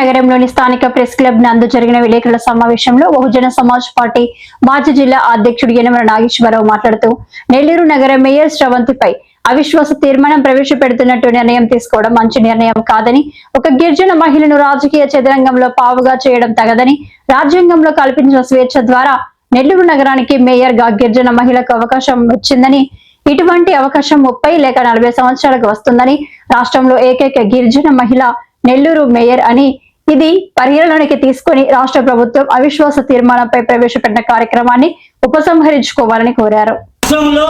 నగరంలోని స్థానిక press club నందు జరిగిన విలేకరుల సమావేశంలో బహుజన సమాజ్ పార్టీ మాజీ జిల్లా అధ్యక్షుడు యనమల నాగేశ్వరరావు మాట్లాడుతూ నెల్లూరు నగర మేయర్ శ్రవంతిపై అవిశ్వాస తీర్మానం ప్రవేశపెడుతున్నట్టు నిర్ణయం తీసుకోవడం మంచి నిర్ణయం కాదని ఒక గిరిజన మహిళను రాజకీయ చదరంగంలో పావుగా చేయడం తగదని రాజ్యాంగంలో కల్పించిన స్వేచ్ఛ ద్వారా నెల్లూరు నగరానికి మేయర్గా గిరిజన మహిళకు అవకాశం వచ్చిందని ఇటువంటి అవకాశం ముప్పై లేక నలభై సంవత్సరాలకు వస్తుందని రాష్ట్రంలో ఏకైక గిరిజన మహిళ నెల్లూరు మేయర్ అని ఇది పరిగణలోనికి తీసుకుని రాష్ట్ర ప్రభుత్వం అవిశ్వాస తీర్మానంపై ప్రవేశపెట్టిన కార్యక్రమాన్ని ఉపసంహరించుకోవాలని కోరారు. రాష్ట్రంలో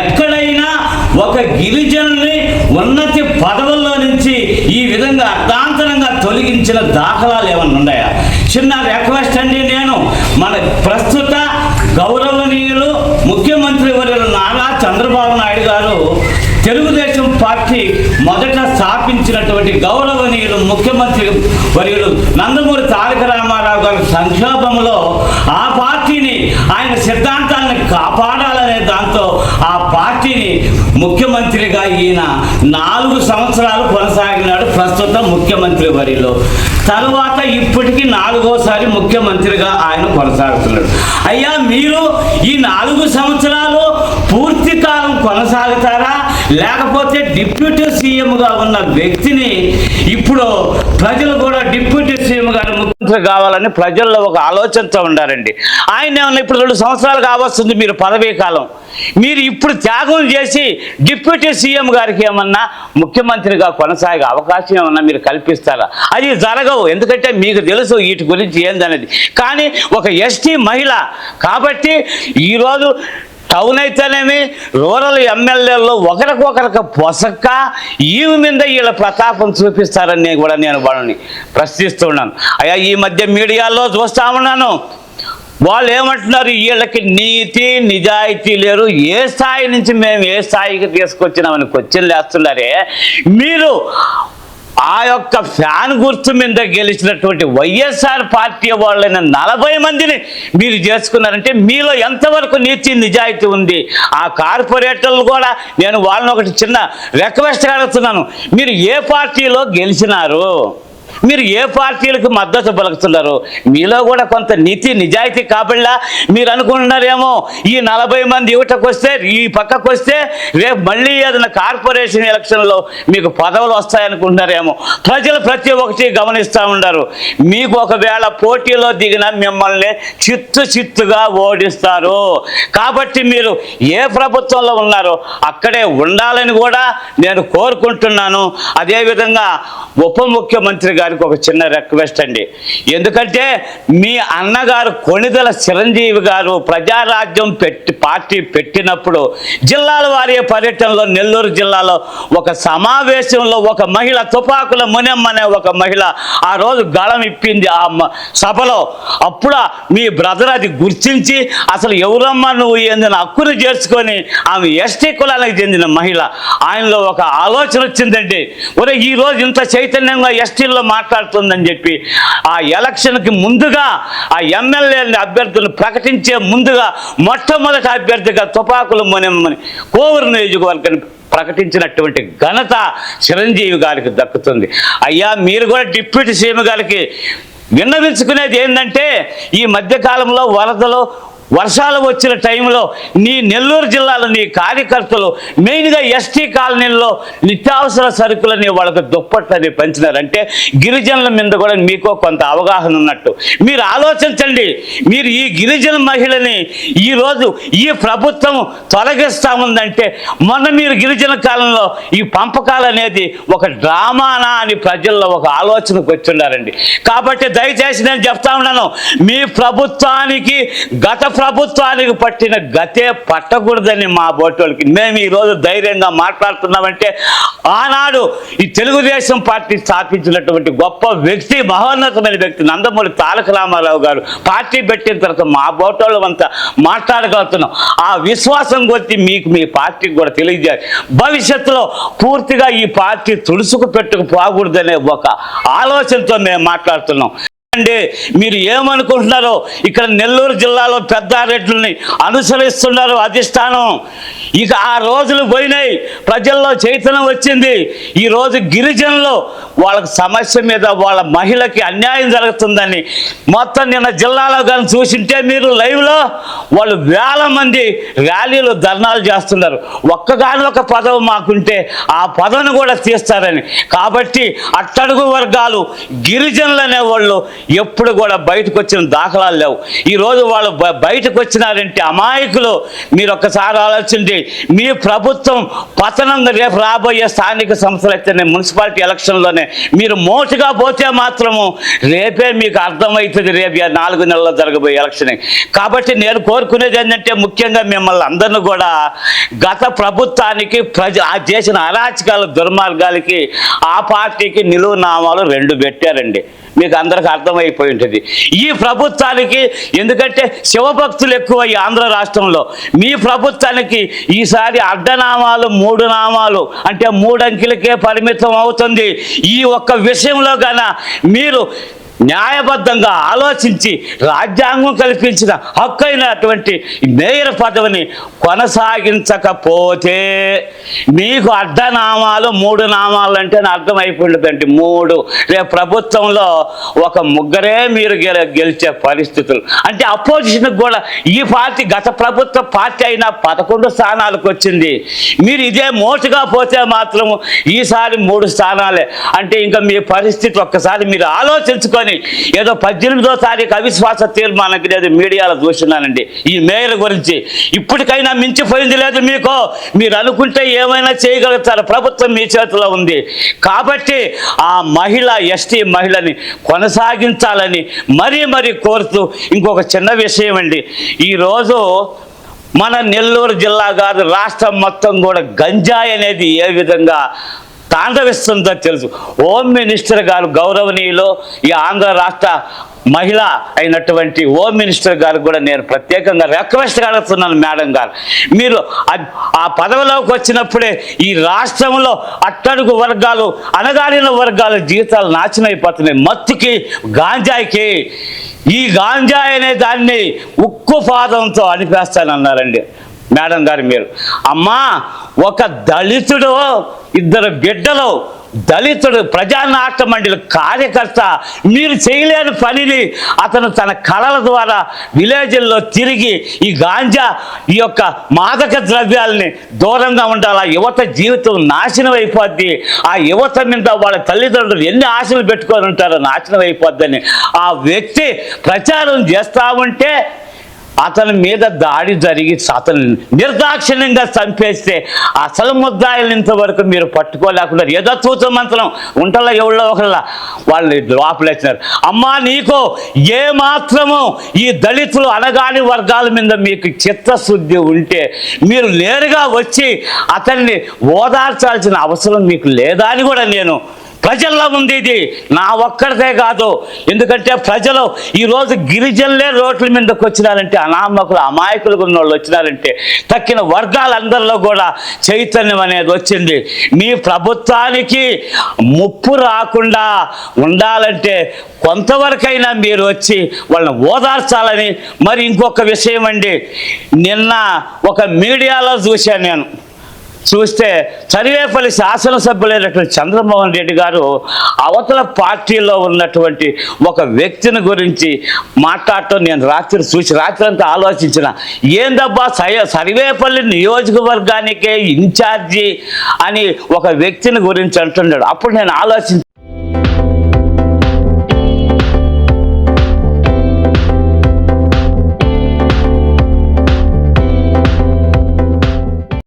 ఎక్కడైనా ఒక గిరిజనుని ఉన్నతి పదవుల్లో నుంచి ఈ విధంగా అర్థాంతరంగా తొలగించిన దాఖలాలు ఏమన్నా ఉన్నాయా? చిన్న రిక్వెస్ట్ అండి నేను. మన ప్రస్తుత గౌరవనీయులు ముఖ్యమంత్రి వర్యులు నారా చంద్రబాబు తెలుగుదేశం పార్టీ మొదట స్థాపించినటువంటి గౌరవనీయులు ముఖ్యమంత్రి వర్యులు నందమూరి తారక రామారావు గారి సంక్షోభంలో ఆ పార్టీని ఆయన సిద్ధాంతాలను కాపాడాలనే దాంతో ఆ పార్టీని ముఖ్యమంత్రిగా ఈయన నాలుగు సంవత్సరాలు కొనసాగినాడు ప్రస్తుత ముఖ్యమంత్రి వరిలో తరువాత ఇప్పటికీ నాలుగోసారి ముఖ్యమంత్రిగా ఆయన కొనసాగుతున్నాడు. అయ్యా మీరు ఈ నాలుగు సంవత్సరాలు పూర్తి కాలం కొనసాగుతారా? లేకపోతే డిప్యూటీ సీఎంగా ఉన్న వ్యక్తిని ఇప్పుడు ప్రజలు కూడా డిప్యూటీ సీఎం గారు ముఖ్యమంత్రి కావాలని ప్రజల్లో ఒక ఆలోచనతో ఉండారండి. ఆయన ఏమన్నా ఇప్పుడు రెండు సంవత్సరాలు కావస్తుంది మీరు పదవీ కాలం. మీరు ఇప్పుడు త్యాగం చేసి డిప్యూటీ సీఎం గారికి ఏమన్నా ముఖ్యమంత్రిగా కొనసాగే అవకాశం ఏమన్నా మీరు కల్పిస్తారా? అది జరగవు. ఎందుకంటే మీకు తెలుసు వీటి గురించి ఏందనేది. కానీ ఒక ఎస్టీ మహిళ కాబట్టి ఈరోజు టౌన్ అయితేనేమి రూరల్ ఎమ్మెల్యేల్లో ఒకరికొకరికి పొసక్క ఈమె మీద వీళ్ళ ప్రతాపం చూపిస్తారని కూడా నేను వాళ్ళని ప్రశ్నిస్తున్నాను అయ్యా ఈ మధ్య మీడియాలో చూస్తా ఉన్నాను. వాళ్ళు ఏమంటున్నారు వీళ్ళకి నీతి నిజాయితీ లేరు. ఏ స్థాయి నుంచి మేము ఏ స్థాయికి తీసుకొచ్చినామని క్వశ్చన్ లేస్తున్నారే మీరు ఆ యొక్క ఫ్యాన్ గుర్తు మీద గెలిచినటువంటి వైఎస్ఆర్ పార్టీ వాళ్ళైన నలభై మందిని మీరు చేసుకున్నారంటే మీలో ఎంతవరకు నీతి నిజాయితీ ఉంది? ఆ కార్పొరేటర్లు కూడా నేను వాళ్ళని ఒకటి చిన్న రిక్వెస్ట్ అడుగుతున్నాను. మీరు ఏ పార్టీలో గెలిచినారు? మీరు ఏ పార్టీలకు మద్దతు పలుకుతున్నారు? మీలో కూడా కొంత నీతి నిజాయితీ కాబట్లా మీరు అనుకుంటున్నారేమో? ఈ నలభై మంది యువతకు వస్తే ఈ పక్కకు వస్తే రేపు మళ్ళీ ఏదైనా కార్పొరేషన్ ఎలక్షన్లో మీకు పదవులు వస్తాయనుకుంటున్నారేమో? ప్రజలు ప్రతి ఒక్కటి గమనిస్తూ ఉన్నారు. మీకు ఒకవేళ పోటీలో దిగిన మిమ్మల్ని చిత్తు చిత్తుగా ఓడిస్తారు. కాబట్టి మీరు ఏ ప్రభుత్వంలో ఉన్నారో అక్కడే ఉండాలని కూడా నేను కోరుకుంటున్నాను. అదేవిధంగా ఉప ముఖ్యమంత్రిగా గారికి ఒక చిన్న రిక్వెస్ట్ అండి. ఎందుకంటే మీ అన్నగారు కొణిదల చిరంజీవి గారు ప్రజారాజ్యం పెట్టి పార్టీ పెట్టినప్పుడు జిల్లాల వారి పర్యటనలో నెల్లూరు జిల్లాలో ఒక సమావేశంలో ఒక మహిళ తుపాకుల మునెమ్మనే ఒక మహిళ ఆ రోజు గళం ఇప్పింది ఆ సభలో. అప్పుడు మీ బ్రదర్ అది గుర్తించి అసలు ఎవరమ్మా నువ్వు ఏందని హక్కును చేర్చుకొని ఆమె ఎస్టీ కులానికి చెందిన మహిళ? ఆయనలో ఒక ఆలోచన వచ్చిందండి. ఒరే ఈ రోజు ఇంత చైతన్యంగా ఎస్టీల్లో మాట్లాడుతుందని చెప్పి ఆ ఎలక్షన్కి ముందుగా ఆ ఎమ్మెల్యే అభ్యర్థులను ప్రకటించే ముందుగా మొట్టమొదటి అభ్యర్థిగా తుపాకులు మొనెమ్మని కోవూరు నియోజకవర్గాన్ని ప్రకటించినటువంటి ఘనత చిరంజీవి గారికి దక్కుతుంది. అయ్యా మీరు కూడా డిప్యూటీ సీఎం గారికి విన్నవించుకునేది ఏంటంటే ఈ మధ్యకాలంలో వరదలు వర్షాలు వచ్చిన టైంలో నీ నెల్లూరు జిల్లాలో నీ కార్యకర్తలు మెయిన్గా ఎస్టీ కాలనీల్లో నిత్యావసర సరుకులని వాళ్ళకు దుప్పట్లని పెంచినారంటే గిరిజనుల మీద కూడా మీకు కొంత అవగాహన ఉన్నట్టు. మీరు ఆలోచించండి. మీరు ఈ గిరిజన మహిళని ఈరోజు ఈ ప్రభుత్వం తొలగిస్తాముందంటే మొన్న మీరు గిరిజన కాలంలో ఈ పంపకాలు అనేది ఒక డ్రామానా అని ప్రజల్లో ఒక ఆలోచనకు వచ్చిండారండి. కాబట్టి దయచేసి నేను చెప్తా ఉన్నాను. మీ ప్రభుత్వానికి గత ప్రభుత్వానికి పట్టిన గతే పట్టకూడదని మా బోటోళ్ళకి. మేము ఈరోజు ధైర్యంగా మాట్లాడుతున్నామంటే ఆనాడు ఈ తెలుగుదేశం పార్టీ స్థాపించినటువంటి గొప్ప వ్యక్తి మహోన్నతమైన వ్యక్తి నందమూరి తారక రామారావు గారు. పార్టీ పెట్టిన తర్వాత మా బోటోళ్ళు అంతా మాట్లాడగలుగుతున్నాం. ఆ విశ్వాసం గురించి మీకు మీ పార్టీకి కూడా తెలియజేయాలి. భవిష్యత్తులో పూర్తిగా ఈ పార్టీ తుడుసుకు పెట్టుకు పోకూడదనే ఒక ఆలోచనతో మేము మాట్లాడుతున్నాం. అండి మీరు ఏమనుకుంటున్నారో ఇక్కడ నెల్లూరు జిల్లాలో పెద్ద రేట్లని అనుసరిస్తున్నారు అధిష్టానం. ఇక ఆ రోజులు పోయినాయి. ప్రజల్లో చైతన్యం వచ్చింది. ఈరోజు గిరిజనులు వాళ్ళకి సమస్య మీద వాళ్ళ మహిళకి అన్యాయం జరుగుతుందని మొత్తం నిన్న జిల్లాలో కానీ చూసింటే మీరు లైవ్లో వాళ్ళు వేల మంది ర్యాలీలు ధర్నాలు చేస్తున్నారు. ఒక్కగాని ఒక పదవి మాకుంటే ఆ పదవిని కూడా తీస్తారని. కాబట్టి అట్టడుగు వర్గాలు గిరిజనులు అనేవాళ్ళు ఎప్పుడు కూడా బయటకు వచ్చిన దాఖలాలు లేవు. ఈరోజు వాళ్ళు బయటకు వచ్చినారంటే అమాయకులు. మీరు ఒక్కసారి ఆలోచించి మీ ప్రభుత్వం పతనం రేపు రాబోయే స్థానిక సంస్థలు అయితేనే మున్సిపాలిటీ ఎలక్షన్లోనే మీరు మోటుగా పోతే మాత్రము రేపే మీకు అర్థమవుతుంది. రేపు నాలుగు నెలల్లో జరగబోయే ఎలక్షన్. కాబట్టి నేను కోరుకునేది ఏంటంటే ముఖ్యంగా మిమ్మల్ని అందరిని కూడా గత ప్రభుత్వానికి ప్రజ ఆ చేసిన అరాచకాల దుర్మార్గాలకి ఆ పార్టీకి నిలువు నామాలు రెండు పెట్టారండి. మీకు అందరికి అర్థమైపోయి ఉంటుంది. ఈ ప్రభుత్వానికి ఎందుకంటే శివభక్తులు ఎక్కువ ఈ ఆంధ్ర రాష్ట్రంలో. మీ ప్రభుత్వానికి ఈసారి అడ్డనామాలు మూడు నామాలు అంటే మూడు అంకెలకే పరిమితం అవుతుంది. ఈ ఒక్క విషయంలో గాన మీరు న్యాయబద్ధంగా ఆలోచించి రాజ్యాంగం కల్పించిన హక్కు అయినటువంటి మేయర్ పదవిని కొనసాగించకపోతే మీకు అడ్డనామాలు మూడు నామాలు అంటే అర్థం అయిపోయిందండి మూడు. రేపు ప్రభుత్వంలో ఒక ముగ్గురే మీరు గెల గెలిచే పరిస్థితులు. అంటే అపోజిషన్కి కూడా ఈ పార్టీ గత ప్రభుత్వ పార్టీ అయినా పదకొండు స్థానాలకు వచ్చింది. మీరు ఇదే మోటుగా పోతే మాత్రం ఈసారి మూడు స్థానాలే. అంటే ఇంకా మీ పరిస్థితి ఒక్కసారి మీరు ఆలోచించుకొని ఏదో పద్దెనిమిదో తారీఖు అవిశ్వాస తీర్మానానికి లేదు మీడియాలో చూస్తున్నానండి. ఈ మేయర్ గురించి. ఇప్పటికైనా మించిపోయింది లేదు మీకు. మీరు అనుకుంటే ఏమైనా చేయగలుగుతారు. ప్రభుత్వం మీ చేతిలో ఉంది. కాబట్టి ఆ మహిళ ఎస్టీ మహిళని కొనసాగించాలని మరీ మరీ కోరుతూ ఇంకొక చిన్న విషయం అండి. ఈరోజు మన నెల్లూరు జిల్లా కాదు రాష్ట్రం మొత్తం కూడా గంజాయి అనేది ఏ విధంగా తాండవిస్తుందో తెలుసు. హోమ్ మినిస్టర్ గారు గౌరవనీయులు ఈ ఆంధ్ర రాష్ట్ర మహిళ అయినటువంటి హోమ్ మినిస్టర్ గారు కూడా నేను ప్రత్యేకంగా రిక్వెస్ట్ అడుగుతున్నాను మేడం గారు. మీరు ఆ- పదవిలోకి వచ్చినప్పుడే ఈ రాష్ట్రంలో అట్టడుగు వర్గాలు అనగారిన వర్గాల జీవితాలు నాశనం అయిపోతున్నాయి. మత్తుకి గాంజాయికి. ఈ గాంజాయి అనే దాన్ని ఉక్కు పాదంతో అనిపేస్తానన్నారండి మేడం గారు మీరు. అమ్మా ఒక దళితుడు ఇద్దరు బిడ్డలు దళితుడు ప్రజానాట్య మండలి కార్యకర్త మీరు చేయలేని పనిని అతను తన కళల ద్వారా విలేజ్ల్లో తిరిగి ఈ గాంజా ఈ యొక్క మాదక ద్రవ్యాలని దూరంగా ఉండాలి. ఆ యువత జీవితం నాశనం అయిపోద్ది. ఆ యువత మీద వాళ్ళ తల్లిదండ్రులు ఎన్ని ఆశలు పెట్టుకొని ఉంటారో నాశనం అయిపోద్దని. ఆ వ్యక్తి ప్రచారం చేస్తా ఉంటే అతని మీద దాడి జరిగి అతను నిర్దాక్షిణ్యంగా చంపేస్తే అసలు ముద్దాయిలు ఇంతవరకు మీరు పట్టుకోలేకుండా ఏదో తూచ మంత్రం ఉంటలా ఎవళ్ళో ఒకళ్ళ వాళ్ళు లోపలేసినారు. అమ్మా నీకు ఏ మాత్రము ఈ దళితులు అనగాని వర్గాల మీద మీకు చిత్తశుద్ధి ఉంటే మీరు నేరుగా వచ్చి అతన్ని ఓదార్చాల్సిన అవసరం మీకు లేదా అని కూడా నేను ప్రజల్లో ఉంది ఇది. నా ఒక్కడిదే కాదు. ఎందుకంటే ప్రజలు ఈరోజు గిరిజనులే రోడ్ల మీదకి వచ్చినారంటే అనామకులు అమాయకులు ఉన్న వాళ్ళు వచ్చినారంటే తక్కిన వర్గాలందరిలో కూడా చైతన్యం అనేది వచ్చింది. మీ ప్రభుత్వానికి ముప్పు రాకుండా ఉండాలంటే కొంతవరకైనా మీరు వచ్చి వాళ్ళని ఓదార్చాలని. మరి ఇంకొక విషయం అండి. నిన్న ఒక మీడియాలో చూశాను నేను. చూస్తే సర్వేపల్లి శాసనసభ్యులైనటువంటి చంద్రమోహన్ రెడ్డి గారు అవతల పార్టీలో ఉన్నటువంటి ఒక వ్యక్తిని గురించి మాట్లాడటం నేను రాత్రి చూసి రాత్రి అంతా ఆలోచించిన ఏందబ్బా సయ సరివేపల్లి నియోజకవర్గానికే ఇన్ఛార్జి అని ఒక వ్యక్తిని గురించి అంటున్నాడు. అప్పుడు నేను ఆలోచించి